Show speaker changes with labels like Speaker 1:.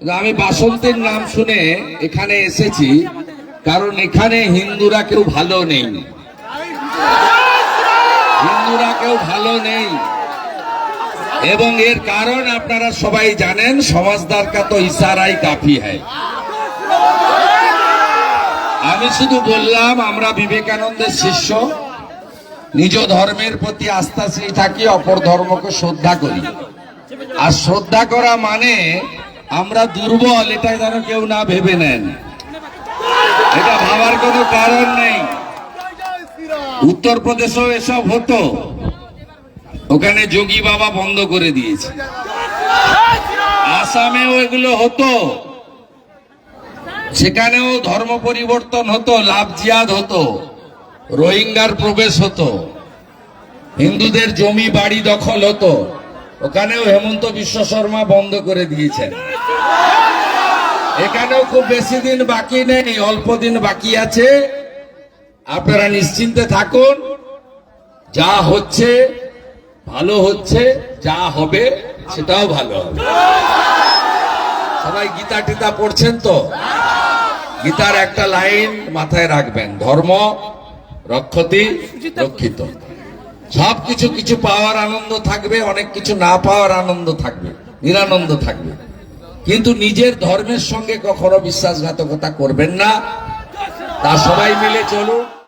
Speaker 1: আমি বাসন্তের নাম শুনে এখানে এসেছি, কারণ এখানে হিন্দুরা কেউ ভালো নেই। হিন্দুরা কেউ ভালো নেই। এবং এর কারণ আপনারা সবাই জানেন, সমাজদার কা তো ইশারাই কাফি হয় আমি শুধু বললাম, আমরা বিবেকানন্দের শিষ্য। নিজ ধর্মের প্রতি আস্থাশীল থাকি, অপর ধর্মকে শ্রদ্ধা করি। আর শ্রদ্ধা করা মানে আমরা দুর্বল, এটা যেন কেউ না ভেবে নেন। এটা ভাবার কোনো কারণ নেই। উত্তরপ্রদেশেও এসব হতো। ওখানে যোগী বাবা বন্ধ করে দিয়েছে। আসামেও এগুলো হতো। সেখানেও ধর্ম পরিবর্তন হতো, লাভ জিয়াদ হতো, রোহিঙ্গার প্রবেশ হতো। হিন্দুদের জমি বাড়ি দখল হতো। ওখানেও হেমন্ত বিশ্ব শর্মা বন্ধ করে দিয়েছেন। এখানেও খুব বেশি দিন বাকি নেই, অল্প দিন বাকি আছে। আপনারা নিশ্চিন্তে থাকুন, যা হচ্ছে ভালো হচ্ছে, যা হবে সেটাও ভালো সবাই গীতা টিতা পড়ছেন তো? গীতার একটা লাইন মাথায় রাখবেন, ধর্ম, রক্ষতি, রক্ষিত। সব কিছু কিছু পাওয়ার আনন্দ থাকবে, অনেক কিছু না পাওয়ার আনন্দ থাকবে, নিরানন্দ থাকবে। কিন্তু নিজের ধর্মের সঙ্গে কখনো বিশ্বাসঘাতকতা করবেন না। তা সবাই মিলে চলুন।